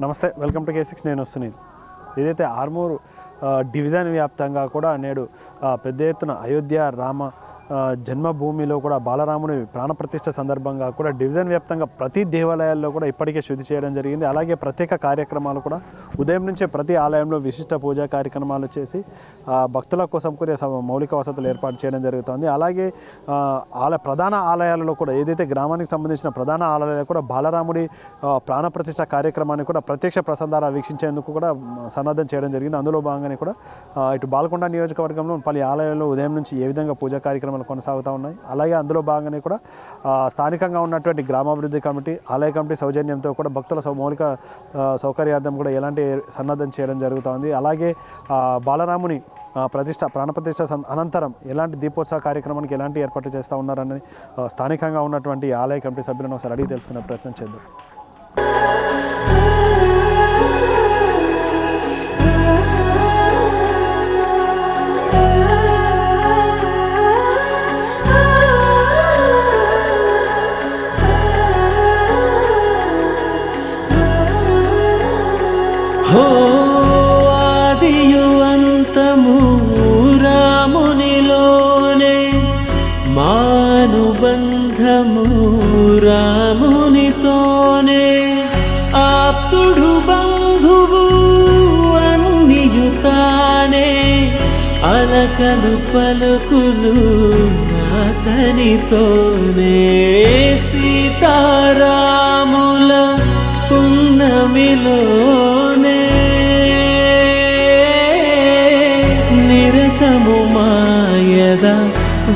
నమస్తే welcome to K six నేను సునీల్. ఏదైతే ఆర్మూరు డివిజన్ వ్యాప్తంగా కూడా నేడు పెద్ద ఎత్తున అయోధ్య రామ జన్మభూమిలో కూడా బాలరాముని ప్రాణప్రతిష్ఠ సందర్భంగా కూడా డివిజన్ వ్యాప్తంగా ప్రతి దేవాలయాల్లో కూడా ఇప్పటికే శుద్ధి చేయడం జరిగింది. అలాగే ప్రత్యేక కార్యక్రమాలు కూడా ఉదయం నుంచే ప్రతి ఆలయంలో విశిష్ట పూజా కార్యక్రమాలు చేసి భక్తుల కోసం కూడా మౌలిక వసతులు ఏర్పాటు చేయడం జరుగుతుంది. అలాగే ఆలయ ప్రధాన ఆలయాలలో కూడా ఏదైతే గ్రామానికి సంబంధించిన ప్రధాన ఆలయాలు కూడా బాలరాముడి ప్రాణప్రతిష్ఠ కార్యక్రమాన్ని కూడా ప్రత్యక్ష ప్రసందాలు వీక్షించేందుకు కూడా సన్నద్ధం చేయడం జరిగింది. అందులో భాగంగానే కూడా ఇటు బాల్కొండ నియోజకవర్గంలో పలు ఆలయాల్లో ఉదయం నుంచి ఏ విధంగా పూజా కార్యక్రమాలు కొనసాగుతూ ఉన్నాయి. అలాగే అందులో భాగంగానే కూడా స్థానికంగా ఉన్నటువంటి గ్రామాభివృద్ధి కమిటీ ఆలయ కమిటీ సౌజన్యంతో కూడా భక్తుల మౌలిక సౌకర్యార్థం కూడా ఎలాంటి సన్నద్ధం చేయడం జరుగుతోంది. అలాగే బాలరాముని ప్రతిష్ట ప్రాణప్రతిష్ట అనంతరం ఎలాంటి దీపోత్సవ కార్యక్రమానికి ఎలాంటి ఏర్పాట్లు చేస్తూ ఉన్నారని స్థానికంగా ఉన్నటువంటి ఆలయ కమిటీ సభ్యులను ఒకసారి అడిగి తెలుసుకునే ప్రయత్నం చేద్దాం. అంతము రామునిలోనే మానుబంధము రామునితోనే ఆప్తుడు బంధువు అన్నియుతానే అలకలు పలుకులు అతనితోనే సీతారాముల పున్నమిలో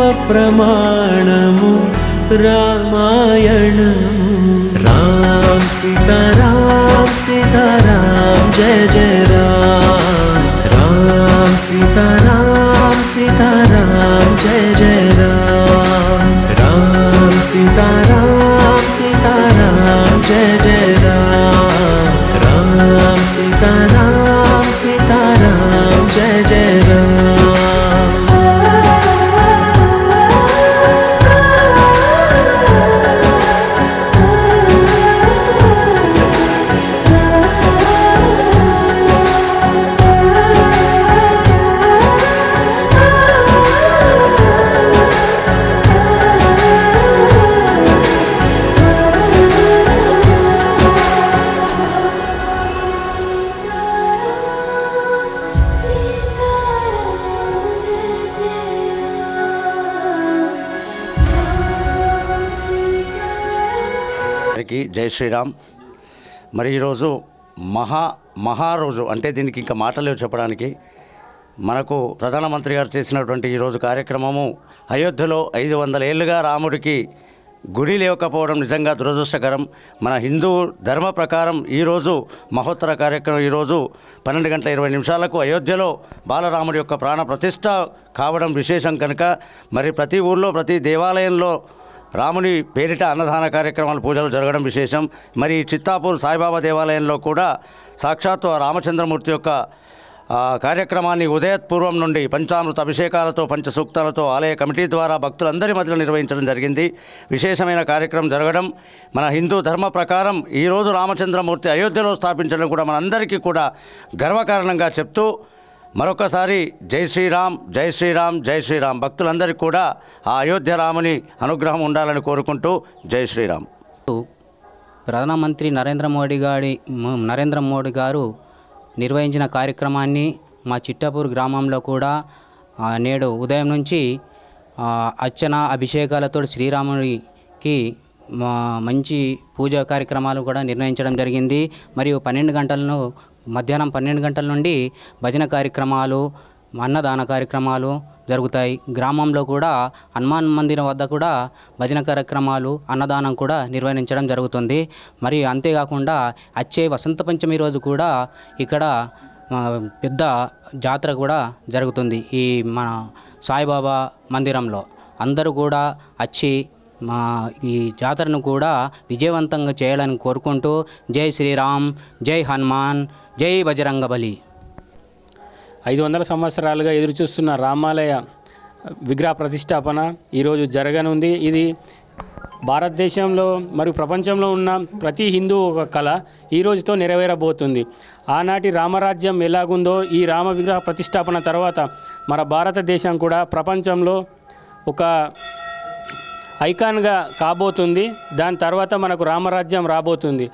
ధర్మ ప్రమాణము రామాయణము. రామ్ సీతారామ్ సీతారామ్ జయ జయ రామ్. రామ్ సీతారామ్ సీతారామ్ జయ జయ రామ్. రామ్ అందరికీ జై శ్రీరామ్. మరి ఈరోజు మహా మహా రోజు అంటే దీనికి ఇంకా మాటలేవు చెప్పడానికి. మనకు ప్రధానమంత్రి గారు చేసినటువంటి ఈరోజు కార్యక్రమము అయోధ్యలో ఐదు వందల ఏళ్ళుగా రాముడికి గుడి లేకపోవడం నిజంగా దురదృష్టకరం. మన హిందూ ధర్మ ప్రకారం ఈరోజు మహోత్తర కార్యక్రమం ఈరోజు పన్నెండు గంటల ఇరవై నిమిషాలకు అయోధ్యలో బాలరాముడి యొక్క ప్రాణ ప్రతిష్ట కావడం విశేషం కనుక. మరి ప్రతి ఊర్లో ప్రతి దేవాలయంలో రాముని పేరిట అన్నదాన కార్యక్రమాలు పూజలు జరగడం విశేషం. మరి చిత్తాపూర్ సాయిబాబా దేవాలయంలో కూడా సాక్షాత్తు రామచంద్రమూర్తి యొక్క కార్యక్రమాన్ని ఉదయపూర్వం నుండి పంచామృత అభిషేకాలతో పంచసూక్తాలతో ఆలయ కమిటీ ద్వారా భక్తులందరి మధ్యలో నిర్వహించడం జరిగింది. విశేషమైన కార్యక్రమం జరగడం మన హిందూ ధర్మ ప్రకారం ఈరోజు రామచంద్రమూర్తి అయోధ్యలో స్థాపించడం కూడా మనందరికీ కూడా గర్వకారణంగా చెప్తూ మరొకసారి జై శ్రీరామ్ జై శ్రీరామ్ జై శ్రీరామ్. భక్తులందరికీ కూడా ఆ అయోధ్య రాముని అనుగ్రహం ఉండాలని కోరుకుంటూ జై శ్రీరామ్. ప్రధానమంత్రి నరేంద్ర మోడీ గారి నరేంద్ర మోడీ గారు నిర్వహించిన కార్యక్రమాన్ని మా చిట్టాపూర్ గ్రామంలో కూడా నేడు ఉదయం నుంచి అర్చన అభిషేకాలతో శ్రీరాముడికి మంచి పూజా కార్యక్రమాలు కూడా నిర్వహించడం జరిగింది. మరియు పన్నెండు గంటలను మధ్యాహ్నం పన్నెండు గంటల నుండి భజన కార్యక్రమాలు అన్నదాన కార్యక్రమాలు జరుగుతాయి. గ్రామంలో కూడా హనుమాన్ మందిరం వద్ద కూడా భజన కార్యక్రమాలు అన్నదానం కూడా నిర్వహించడం జరుగుతుంది. మరియు అంతేకాకుండా వచ్చే వసంత పంచమి రోజు కూడా ఇక్కడ పెద్ద జాతర కూడా జరుగుతుంది ఈ మన సాయిబాబా మందిరంలో. అందరూ కూడా వచ్చి మా ఈ జాతరను కూడా విజయవంతంగా చేయాలని కోరుకుంటూ జై శ్రీరామ్ జై హనుమాన్ జై బజరంగబలి. ఐదు వందల సంవత్సరాలుగా ఎదురుచూస్తున్న రామాలయ విగ్రహ ప్రతిష్టాపన ఈరోజు జరగనుంది. ఇది భారతదేశంలో మరియు ప్రపంచంలో ఉన్న ప్రతి హిందూ ఒక కళ ఈ రోజుతో నెరవేరబోతుంది. ఆనాటి రామరాజ్యం ఎలాగుందో ఈ రామ విగ్రహ ప్రతిష్టాపన తర్వాత మన భారతదేశం కూడా ప్రపంచంలో ఒక ఐకాన్గా కాబోతుంది. దాని తర్వాత మనకు రామరాజ్యం రాబోతుంది.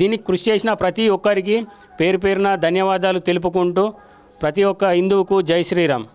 దీనికి కృషి చేసిన ప్రతి ఒక్కరికి పేరు పేరున ధన్యవాదాలు తెలుపుకుంటూ ప్రతి ఒక్క హిందువుకు జై శ్రీరామ్.